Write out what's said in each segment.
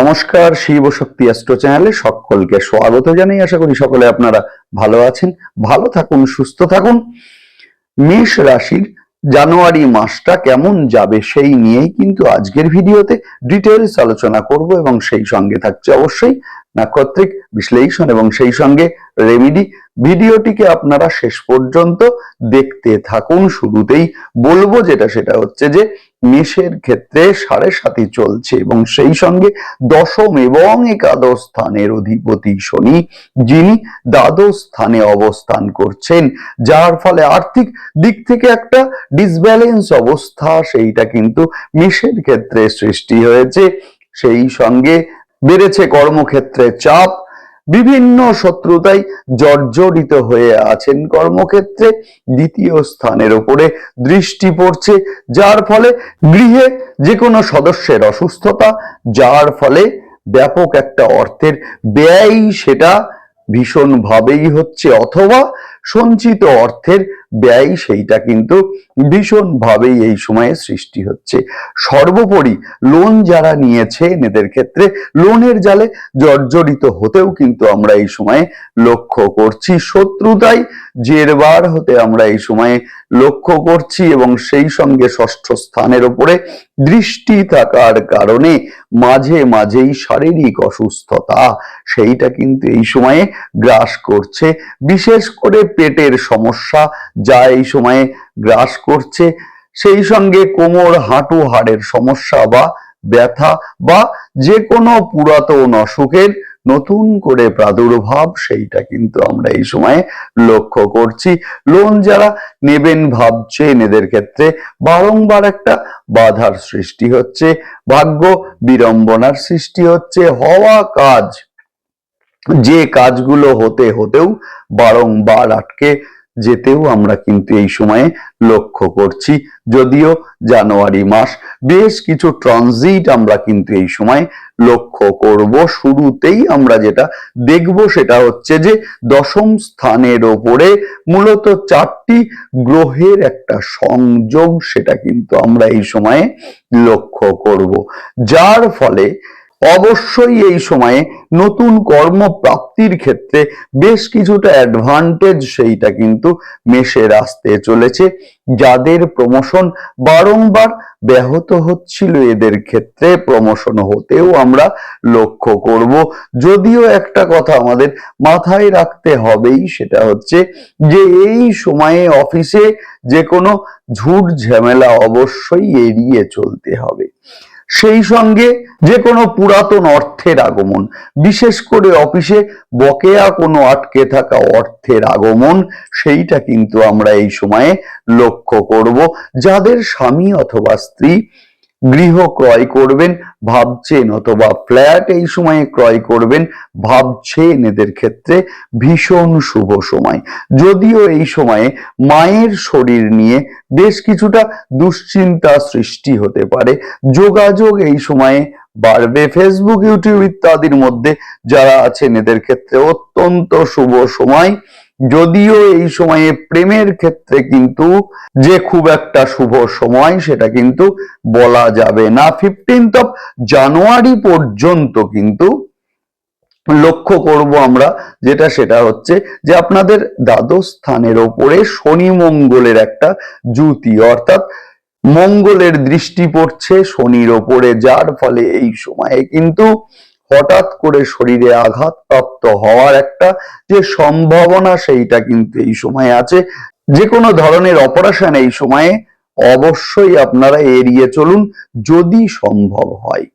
নমস্কার, শিব শক্তি অ্যাস্ট্রো চ্যানেলে সকলকে স্বাগত জানাই। আশা করি সকলে আপনারা ভালো আছেন, ভালো থাকুন, সুস্থ থাকুন। মেষ রাশির জানুয়ারি মাসটা কেমন যাবে সেই নিয়েই কিন্তু আজকের ভিডিওতে ডিটেলস আলোচনা করব এবং সেই সঙ্গে থাকছে অবশ্যই নাক্ষত্রিক বিশ্লেষণ এবং সেই সঙ্গে রেমিডি ভিডিওটিকে আপনারা শেষ পর্যন্ত দেখতে থাকুন। শুরুতেই বলব যেটা, সেটা হচ্ছে যে মেষের ক্ষেত্রে সাড়ে সাতি চলছে এবং সেই সঙ্গে দশম এবং একাদশ স্থানের অধিপতি শনি, যিনি দ্বাদশ স্থানে অবস্থান করছেন, যার ফলে আর্থিক দিক থেকে একটা ডিসব্যালেন্স অবস্থা, সেইটা কিন্তু মেষের ক্ষেত্রে সৃষ্টি হয়েছে। সেই সঙ্গে বেড়েছে কর্মক্ষেত্রে চাপ। বিভিন্ন শত্রুতায় জর্জরিত হয়ে আছেন কর্মক্ষেত্রে। দ্বিতীয় স্থানের উপরে দৃষ্টি পড়ছে, যার ফলে গৃহে যে কোনো সদস্যের অসুস্থতা, যার ফলে ব্যাপক একটা অর্থের ব্যয়, সেটা ভীষণভাবেই হচ্ছে। অথবা সঞ্চিত অর্থের ব্যয় সেইটা কিন্তু ভীষণভাবেই এই সময়ে সৃষ্টি হচ্ছে। সর্বোপরি লোন যারা নিয়েছে এদের ক্ষেত্রে লোনের জালে জর্জরিত হতেও কিন্তু আমরা এই সময়ে লক্ষ্য করছি। শত্রুতাই জেরবার হতে আমরা এই সময়ে লক্ষ্য করছি এবং সেই সঙ্গে ষষ্ঠ স্থানের ওপরে দৃষ্টি থাকার কারণে মাঝে মাঝেই শারীরিক অসুস্থতা সেইটা কিন্তু এই সময়ে গ্রাস করছে। বিশেষ করে পেটের সমস্যা যা এই সময়ে গ্রাস করছে, সেই সঙ্গে কোমর হাঁটু হাড়ের সমস্যা বা ব্যথা বা যে কোনো পুরাতন অসুখের নতুন করে প্রাদুর্ভাব, সেইটা কিন্তু আমরা এই সময়ে লক্ষ্য করছি। লোন যারা নেবেন ভাবছেন, এদের ক্ষেত্রে বারংবার একটা বাধার সৃষ্টি হচ্ছে, ভাগ্য বিড়ম্বনার সৃষ্টি হচ্ছে, হওয়া কাজ যে কাজগুলো হতে হতেও বারংবার আটকে যেতেও আমরা কিন্তু এই সময়ে লক্ষ্য করছি। যদিও জানুয়ারি মাস, বেশ কিছু ট্রানজিট আমরা কিন্তু এই সময় লক্ষ্য করব। শুরুতেই আমরা যেটা দেখব সেটা হচ্ছে যে দশম স্থানের ওপরে মূলত চারটি গ্রহের একটা সংযোগ সেটা কিন্তু আমরা এই সময়ে লক্ষ্য করব। যার ফলে অবশ্যই এই সময়ে নতুন কর্মপ্রাপ্তির ক্ষেত্রে বেশ কিছুটা অ্যাডভান্টেজ সেইটা কিন্তু মেষের আসতে চলেছে। যাদের প্রমোশন বারংবার ব্যাহত হচ্ছিল, এদের ক্ষেত্রে প্রমোশন হতেও আমরা লক্ষ্য করব। যদিও একটা কথা আমাদের মাথায় রাখতে হবেই, সেটা হচ্ছে যে এই সময়ে অফিসে যে কোনো ঝুট ঝামেলা অবশ্যই এড়িয়ে চলতে হবে। সেই সঙ্গে যে কোনো পুরাতন অর্থের আগমন, বিশেষ করে অফিসে বকেয়া কোনো আটকে থাকা অর্থের আগমন, সেইটা কিন্তু আমরা এই সময়ে লক্ষ্য করব। যাদের স্বামী অথবা স্ত্রী গৃহ ক্রয় করবেন, ভাবছেন অথবা ফ্ল্যাট এই সময়ে ক্রয় করবেন, ভাবছেন এদের ক্ষেত্রে ভীষণ শুভ সময়। যদিও এই সময়ে মায়ের শরীর নিয়ে বেশ কিছুটা দুশ্চিন্তা সৃষ্টি হতে পারে। যোগাযোগ এই সময়ে বাড়বে। ফেসবুক ইউটিউব ইত্যাদির মধ্যে যারা আছেন এদের ক্ষেত্রে অত্যন্ত শুভ সময়। যদিও এই সময়ে প্রেমের ক্ষেত্রে কিন্তু যে খুব একটা শুভ সময় সেটা কিন্তু বলা যাবে না। ফিফটিন্থ অফ জানুয়ারি পর্যন্ত কিন্তু লক্ষ্য করব আমরা যেটা সেটা হচ্ছে যে আপনাদের দ্বাদশ স্থানের ওপরে শনি মঙ্গলের একটা জুতি অর্থাৎ মঙ্গলের দৃষ্টি পড়ছে শনির ওপরে, যার ফলে এই সময়ে কিন্তু হঠাৎ করে শরীরে আঘাতপ্রাপ্ত হওয়ার একটা যে সম্ভাবনা সেইটা কিন্তু এই সময়ে আছে। যে কোনো ধরনের অপারেশন এই সময়ে অবশ্যই আপনারা এড়িয়ে চলুন, যদি সম্ভব হয়।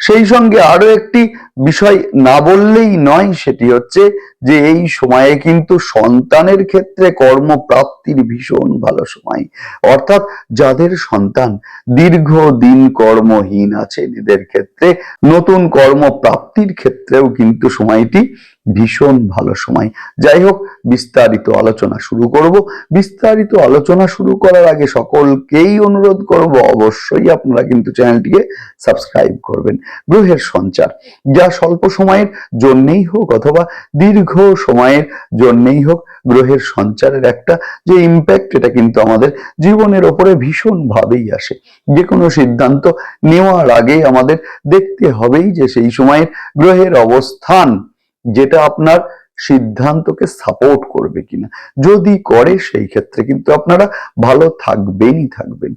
সেই সঙ্গে আরও একটি বিষয় না বললেই নয়, সেটি হচ্ছে যে এই সময়ে কিন্তু সন্তানের ক্ষেত্রে কর্মপ্রাপ্তির ভীষণ ভালো সময়। অর্থাৎ যাদের সন্তান দীর্ঘ দিন কর্মহীন আছে এদের ক্ষেত্রে নতুন কর্মপ্রাপ্তির ক্ষেত্রেও কিন্তু সময়টি ভীষণ ভালো সময়। যাই হোক বিস্তারিত আলোচনা শুরু করব। বিস্তারিত আলোচনা শুরু করার আগে সকলকেই অনুরোধ করব, অবশ্যই আপনারা কিন্তু চ্যানেলটিকে সাবস্ক্রাইব করবেন। গ্রহের সঞ্চার, যা স্বল্প সময়ের জন্যেই হোক অথবা দীর্ঘ সময়ের জন্যেই হোক, গ্রহের সঞ্চারের একটা যে ইম্প্যাক্ট এটা কিন্তু আমাদের জীবনের ওপরে ভীষণ ভাবেই আসে। যে কোনো সিদ্ধান্ত নেওয়ার আগে আমাদের দেখতে হবেই যে সেই সময়ের গ্রহের অবস্থান যেটা আপনার সিদ্ধান্তকে সাপোর্ট করবে কিনা। যদি করে সেই ক্ষেত্রে কিন্তু আপনারা ভালো থাকবেনই থাকবেন।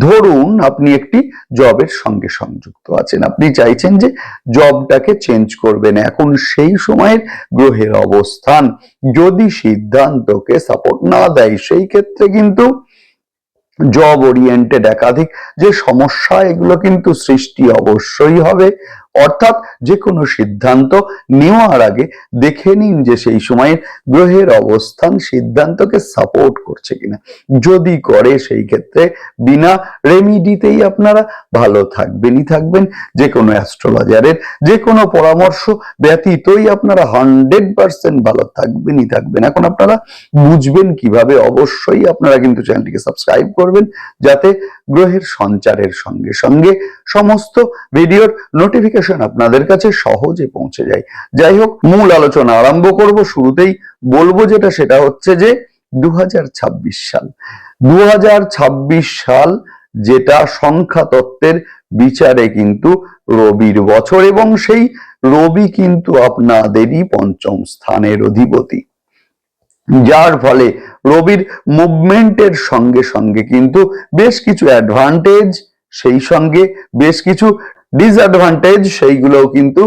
ধরুন আপনি একটি জবের সঙ্গে সংযুক্ত আছেন। আপনি চাইছেন যে জবটাকে চেঞ্জ করবেন। এখন সেই সময়ের গ্রহের অবস্থান। যদি সিদ্ধান্তকে সাপোর্ট না দেয়, সেই ক্ষেত্রে কিন্তু জব ওরিয়েন্টেড একাধিক যে সমস্যা, এগুলো কিন্তু সৃষ্টি অবশ্যই হবে। অর্থাৎ যে কোনো সিদ্ধান্ত নেওয়ার আগে দেখে নিন যে সেই সময়ের গ্রহের অবস্থান সিদ্ধান্তকে সাপোর্ট করছে কিনা। যদি করে সেই ক্ষেত্রে বিনা রেমিডিতেই আপনারা ভালো থাকবেনই থাকবেন। যে কোনো অ্যাস্ট্রোলজারের যে কোনো পরামর্শ ব্যতীতই আপনারা হান্ড্রেড পার্সেন্ট ভালো থাকবেনই থাকবেন। এখন আপনারা বুঝবেন কীভাবে অবশ্যই আপনারা কিন্তু চ্যানেলটিকে সাবস্ক্রাইব করবেন যাতে গ্রহের সঞ্চারের সঙ্গে সঙ্গে সমস্ত ভিডিওর নোটিফিকেশন আপনাদের কাছে সহজে পৌঁছে যায়। যাই হোক, মূল আলোচনা আরম্ভ করব। শুরুতেই বলব যেটা, সেটা হচ্ছে যে দু হাজার ছাব্বিশ সাল। দু হাজার ছাব্বিশ সাল যেটা সংখ্যা তত্ত্বের বিচারে কিন্তু রবির বছর এবং সেই রবি কিন্তু আপনাদেরই পঞ্চম স্থানের অধিপতি। যার ফলে রবির মুভমেন্টের সঙ্গে সঙ্গে কিন্তু বেশ কিছু অ্যাডভান্টেজ সেই সঙ্গে বেশ কিছু ডিসঅ্যাডভান্টেজ সেইগুলোও কিন্তু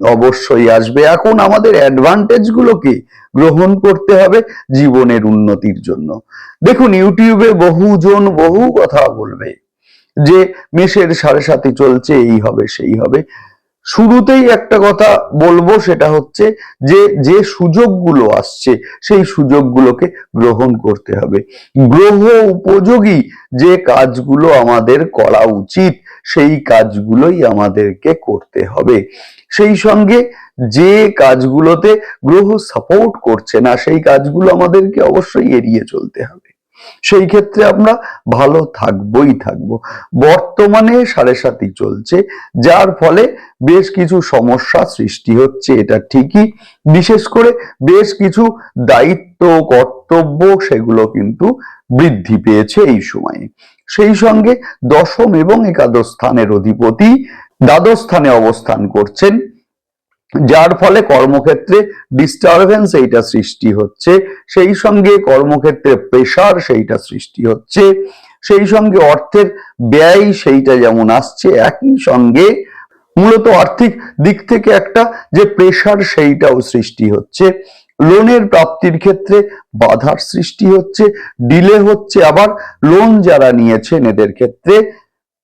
অবশ্যই আসবে। এখন আমাদের অ্যাডভান্টেজ গুলোকে গ্রহণ করতে হবে জীবনের উন্নতির জন্য। দেখুন, ইউটিউবে বহুজন বহু কথা বলবে যে মেষের সাড়ে সাথে চলছে, এই হবে, সেই হবে। শুরুতেই একটা কথা বলব, সেটা হচ্ছে যে যে সুযোগগুলো আসছে, সেই সুযোগগুলোকে গ্রহণ করতে হবে। গ্রহ উপযোগী যে কাজগুলো আমাদের করা উচিত, সেই কাজগুলোই আমাদেরকে করতে হবে। সেই সঙ্গে যে কাজগুলোতে গ্রহ সাপোর্ট করছে না, সেই কাজগুলো আমাদেরকে অবশ্যই এড়িয়ে চলতে হবে। সেই ক্ষেত্রে আমরা ভালো থাকবই থাকব। বর্তমানে সাড়ে সাতই চলছে, যার ফলে বেশ কিছু সমস্যা সৃষ্টি হচ্ছে, এটা ঠিকই। বিশেষ করে বেশ কিছু দায়িত্ব, কর্তব্য সেগুলো কিন্তু বৃদ্ধি পেয়েছে এই সময়ে। সেই সঙ্গে দশম এবং একাদশ স্থানের অধিপতি দ্বাদশ স্থানে অবস্থান করছেন। যার ফলে কর্মক্ষেত্রে ডিস্টারবেন্স এইটা সৃষ্টি হচ্ছে, সেই সঙ্গে কর্মক্ষেত্রে প্রেশার সেইটা সৃষ্টি হচ্ছে, সেই সঙ্গে অর্থের ব্যয় সেইটা যেমন আসছে, একই সঙ্গে মূলত আর্থিক দিক থেকে একটা যে প্রেশার সেইটাও সৃষ্টি হচ্ছে। লোনের প্রাপ্তির ক্ষেত্রে বাধার সৃষ্টি হচ্ছে ডিলে হচ্ছে আবার লোন যারা নিয়েছেন এদের ক্ষেত্রে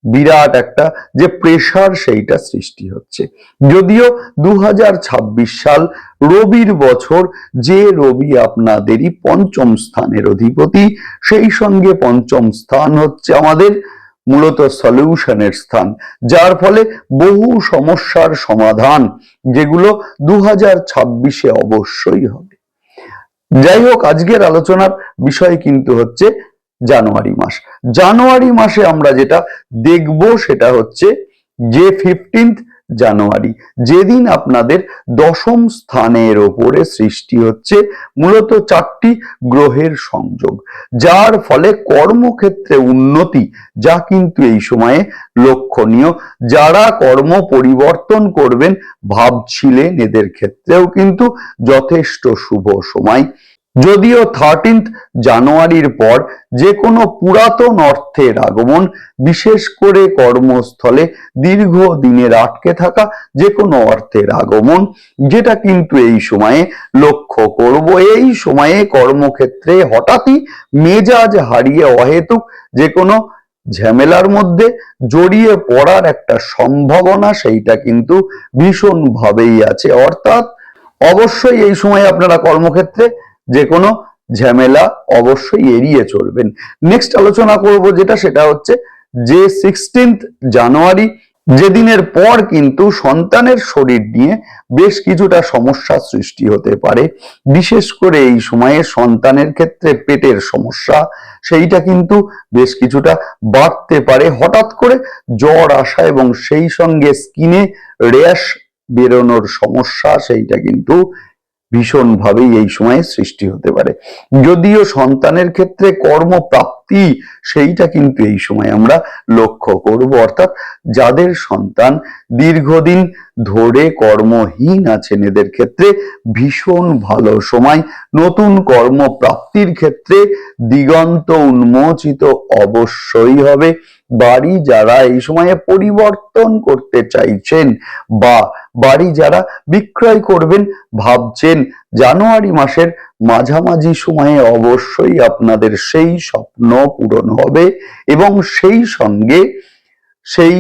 বিরাট একটা যে প্রেশার সেইটা সৃষ্টি হচ্ছে। যদিও দু সাল রবির বছর, যে রবি আপনাদেরই পঞ্চম স্থানের অধিপতি, সেই সঙ্গে পঞ্চম স্থান হচ্ছে আমাদের মূলত সলিউশনের স্থান, যার ফলে বহু সমস্যার সমাধান যেগুলো দু হাজার অবশ্যই হবে। যাই হোক, আজকের আলোচনার বিষয় কিন্তু হচ্ছে জানুয়ারি মাস। জানুয়ারি মাসে আমরা যেটা দেখব সেটা হচ্ছে যে ফিফটিন্থ জানুয়ারি, যেদিন আপনাদের দশম স্থানের ওপরে সৃষ্টি হচ্ছে মূলত চারটি গ্রহের সংযোগ। যার ফলে কর্মক্ষেত্রে উন্নতি, যা কিন্তু এই সময়ে লক্ষণীয়। যারা কর্ম পরিবর্তন করবেন, ভাবছিলেন এদের ক্ষেত্রেও কিন্তু যথেষ্ট শুভ সময়। যদিও থার্টিন্থ জানুয়ারির পর যে কোনো পুরাতন অর্থের আগমন, বিশেষ করে কর্মস্থলে দীর্ঘ দিনের আটকে থাকা যে কোনো অর্থের আগমন, যেটা কিন্তু এই সময়ে লক্ষ্য করব, এই সময়ে কর্মক্ষেত্রে হঠাৎই মেজাজ হারিয়ে অহেতুক যে কোনো ঝামেলার মধ্যে জড়িয়ে পড়ার একটা সম্ভাবনা সেইটা কিন্তু ভীষণভাবেই আছে। অর্থাৎ অবশ্যই এই সময় আপনারা কর্মক্ষেত্রে যে কোনো ঝামেলা অবশ্যই এড়িয়ে চলবেন। নেক্সট আলোচনা করব যেটা, সেটা হচ্ছে যে সিক্সটিন্থ জানুয়ারি যেদিনের পর কিন্তু সন্তানের শরীর নিয়ে বেশ কিছুটা সমস্যা সৃষ্টি হতে পারে। বিশেষ করে এই সময়ে সন্তানের ক্ষেত্রে পেটের সমস্যা, সেইটা কিন্তু বেশ কিছুটা বাড়তে পারে। হঠাৎ করে জ্বর আসা এবং সেই সঙ্গে স্কিনে র্যাশ বেরোনোর সমস্যা, সেইটা কিন্তু ভীষণভাবেই এই সময়ে সৃষ্টি হতে পারে। যদিও সন্তানের ক্ষেত্রে কর্মপ্রাপ্তি সেইটা কিন্তু এই সময় আমরা লক্ষ্য করব। অর্থাৎ যাদের সন্তান দীর্ঘদিন ধরে কর্মহীন আছেন, এদের ক্ষেত্রে ভীষণ ভালো সময়। নতুন কর্মপ্রাপ্তির ক্ষেত্রে দিগন্ত উন্মোচিত অবশ্যই হবে। বাড়ি যারা এই সময়ে পরিবর্তন করতে চাইছেন বা বাড়ি যারা বিক্রয় করবেন, ভাবছেন জানুয়ারি মাসের মাঝামাঝি সময়ে অবশ্যই আপনাদের সেই স্বপ্ন পূরণ হবে এবং সেই সঙ্গে সেই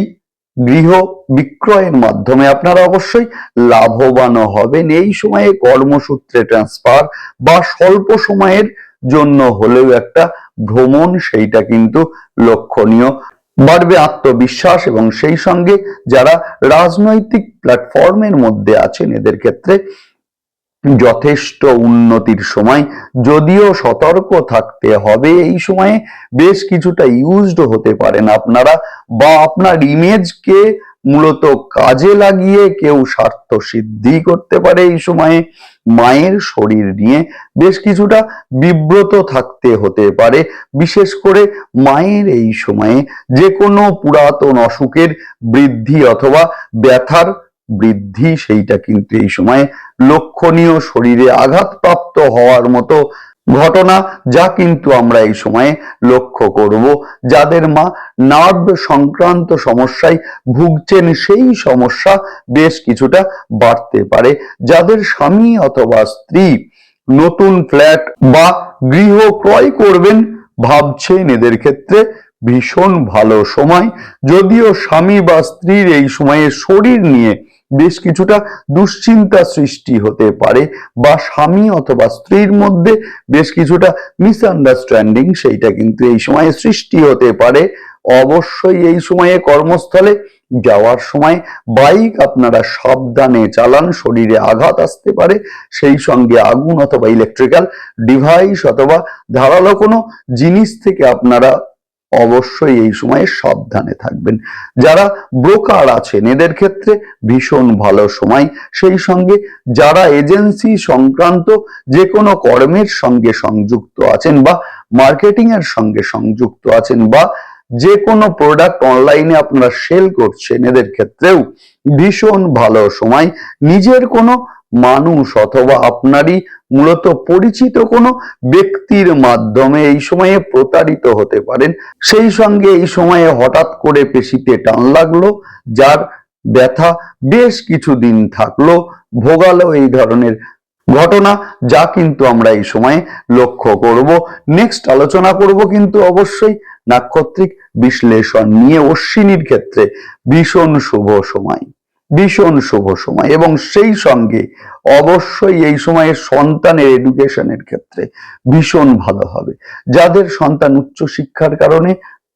গৃহ বিক্রয়ের মাধ্যমে আপনারা অবশ্যই লাভবান হবেন। এই সময়ে কর্মসূত্রে ট্রান্সফার বা স্বল্প সময়ের জন্য হলেও একটা ভ্রমণ, সেইটা কিন্তু লক্ষণীয়। বাড়বে আত্মবিশ্বাস এবং সেই সঙ্গে যারা রাজনৈতিক প্ল্যাটফর্মের মধ্যে আছেন, এদের ক্ষেত্রে যথেষ্ট উন্নতির সময়, যদিও সতর্ক থাকতে হবে। এই সময়ে বেশ কিছুটা ইউজড হতে পারেন আপনারা বা আপনার ইমেজকে মূলত কাজে লাগিয়ে কেউ স্বার্থ সিদ্ধি করতে পারে এই সময়ে। মায়ের শরীর নিয়ে বেশ কিছুটা বিব্রত থাকতে হতে পারে। বিশেষ করে মায়ের এই সময়ে যে কোনো পুরাতন অসুখের বৃদ্ধি অথবা ব্যথার বৃদ্ধি সেইটা কিন্তু এই সময়ে লক্ষণীয় শরীরে আঘাতপ্রাপ্ত হওয়ার মতো ঘটনা, যা কিন্তু আমরা এই সময়ে লক্ষ্য করব। যাদের মা নার্ভ সংক্রান্ত সমস্যায় ভুগছেন, সেই সমস্যা বেশ কিছুটা বাড়তে পারে। যাদের স্বামী অথবা স্ত্রী নতুন ফ্ল্যাট বা গৃহ ক্রয় করবেন, ভাবছেন এদের ক্ষেত্রে ভীষণ ভালো সময়। যদিও স্বামী বা স্ত্রীর এই সময়ে শরীর নিয়ে বেশ কিছুটা দুশ্চিন্তা সৃষ্টি হতে পারে, বা স্বামী অথবা স্ত্রীর মধ্যে বেশ কিছুটা মিসআন্ডারস্ট্যান্ডিং সেইটা কিন্তু এই সময়ে সৃষ্টি হতে পারে। অবশ্যই এই সময়ে কর্মস্থলে যাওয়ার সময় বাইক আপনারা সাবধানে চালান, শরীরে আঘাত আসতে পারে, সেই সঙ্গে আগুন অথবা ইলেকট্রিক্যাল ডিভাইস অথবা ধারালো কোনো জিনিস থেকে আপনারা অবশ্যই এই সময়ে সাবধানে থাকবেন। যারা ব্রোকার আছেন, এদের ক্ষেত্রে ভীষণ ভালো সময়। সেই সঙ্গে যারা এজেন্সি সংক্রান্ত যে কোনো কর্মের সঙ্গে সংযুক্ত আছেন বা মার্কেটিং এর সঙ্গে সংযুক্ত আছেন বা যে কোনো প্রোডাক্ট অনলাইনে আপনারা সেল করছেন, এদের ক্ষেত্রেও ভীষণ ভালো সময়। নিজের কোনো মানুষ অথবা আপনারই মূলত পরিচিত কোনো ব্যক্তির মাধ্যমে এই সময়ে প্রতারিত হতে পারেন। সেই সঙ্গে এই সময়ে হঠাৎ করে পেশিতে টান লাগল, যার ব্যথা বেশ কিছুদিন থাকল। ভোগালো এই ধরনের ঘটনা, যা কিন্তু আমরা এই সময়ে লক্ষ্য করব। নেক্সট আলোচনা করব কিন্তু অবশ্যই নাক্ষত্রিক বিশ্লেষণ নিয়ে অশ্বিনীর ক্ষেত্রে ভীষণ শুভ সময়। ভীষণ শুভ সময় এবং সেই সঙ্গে অবশ্যই এই সময়ে সন্তানের এডুকেশনের ক্ষেত্রে ভীষণ ভালো হবে। যাদের সন্তান উচ্চ শিক্ষার কারণে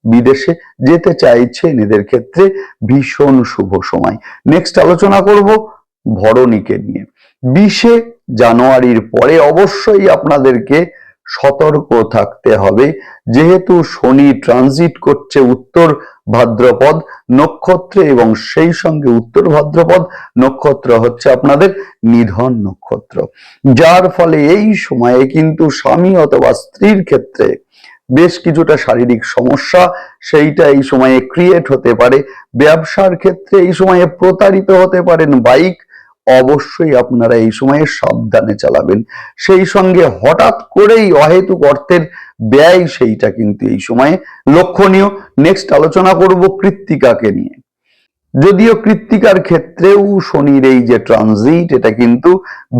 বিদেশে যেতে চাইছেন এদের ক্ষেত্রে ভীষণ শুভ সময়। নেক্সট আলোচনা করব ভরণীকে নিয়ে। বিশে জানুয়ারির পরে অবশ্যই আপনাদেরকে সতর্ক থাকতে হবে। যেহেতু শনি ট্রানজিট করছে উত্তর ভাদ্রপদ, নক্ষত্রে এবং সেই সঙ্গে উত্তর ভাদ্রপদ, নক্ষত্র হচ্ছে আপনাদের নিধন নক্ষত্র। যার ফলে এই সময়ে কিন্তু স্বামী অথবা স্ত্রীর ক্ষেত্রে বেশ কিছুটা শারীরিক সমস্যা, সেইটা এই সময়ে ক্রিয়েট হতে পারে। ব্যবসার ক্ষেত্রে এই সময়ে প্রতারিত হতে পারেন বাইক অবশ্যই আপনারা এই সময়ে সাবধানে চালাবেন। সেই সঙ্গে হঠাৎ করেই অহেতুক অর্থের ব্যয় সেইটা কিন্তু এই সময়ে লক্ষণীয়। নেক্সট আলোচনা করব কৃত্তিকাকে নিয়ে। যদিও কৃত্তিকার ক্ষেত্রেও শনির এই যে ট্রানজিট এটা কিন্তু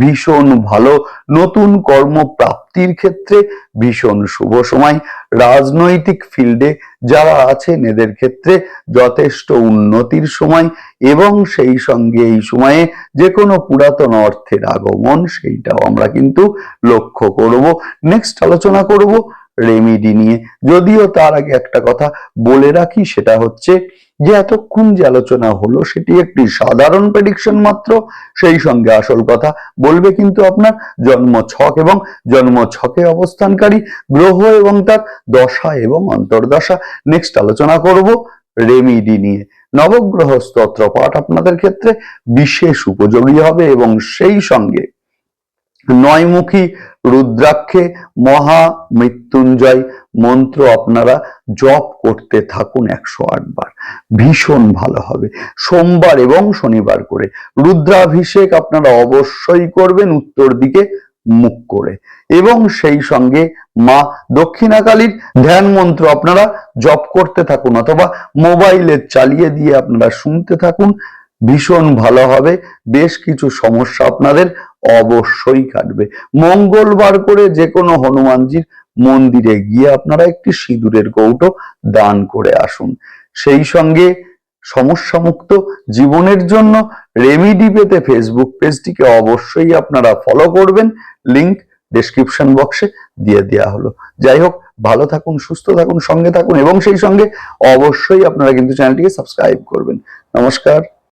ভীষণ ভালো। নতুন কর্মপ্রাপ্তির ক্ষেত্রে ভীষণ শুভ সময়। রাজনৈতিক ফিল্ডে যারা আছেন, এদের ক্ষেত্রে যথেষ্ট উন্নতির সময় এবং সেই সঙ্গে এই সময়ে যে কোনো পুরাতন অর্থের আগমন, সেইটাও আমরা কিন্তু লক্ষ্য করব। নেক্সট আলোচনা করব রেমিডি নিয়ে। যদিও তার আগে একটা কথা বলে রাখি, সেটা হচ্ছে যে এতক্ষণ যে আলোচনা হলো, সেটি একটি সাধারণ প্রেডিকশন মাত্র। সেই সঙ্গে আসল কথা বলবে কিন্তু আপনার জন্ম ছক এবং জন্ম ছকে অবস্থানকারী গ্রহ এবং তার দশা এবং অন্তর্দশা। নেক্সট আলোচনা করব রেমিডি নিয়ে। নবগ্রহ স্তোত্র পাঠ আপনাদের ক্ষেত্রে বিশেষ উপযোগী হবে এবং সেই সঙ্গে নয়মুখী রুদ্রাক্ষে মহা মৃত্যুঞ্জয় মন্ত্র আপনারা জপ করতে থাকুন একশো বার। ভীষণ ভালো হবে। সোমবার এবং শনিবার করে রুদ্রাভিষেক আপনারা অবশ্যই করবেন উত্তর দিকে মুখ করে। এবং সেই সঙ্গে মা দক্ষিণাকালীর ধ্যান মন্ত্র আপনারা জপ করতে থাকুন অথবা মোবাইলে চালিয়ে দিয়ে আপনারা শুনতে থাকুন। ভীষণ ভালো হবে। বেশ কিছু সমস্যা আপনাদের অবশ্যই কাটবে। মঙ্গলবার করে যে কোনো হনুমানজির মন্দিরে গিয়ে আপনারা একটি সিঁদুরের কৌটো দান করে আসুন। সেই সঙ্গে সমস্যা মুক্ত জীবনের জন্য রেমিডি পেতে ফেসবুক পেজটিকে অবশ্যই আপনারা ফলো করবেন। লিংক ডেসক্রিপশন বক্সে দিয়ে দেওয়া হলো। যাই হোক, ভালো থাকুন, সুস্থ থাকুন, সঙ্গে থাকুন এবং সেই সঙ্গে অবশ্যই আপনারা কিন্তু চ্যানেলটিকে সাবস্ক্রাইব করবেন। নমস্কার।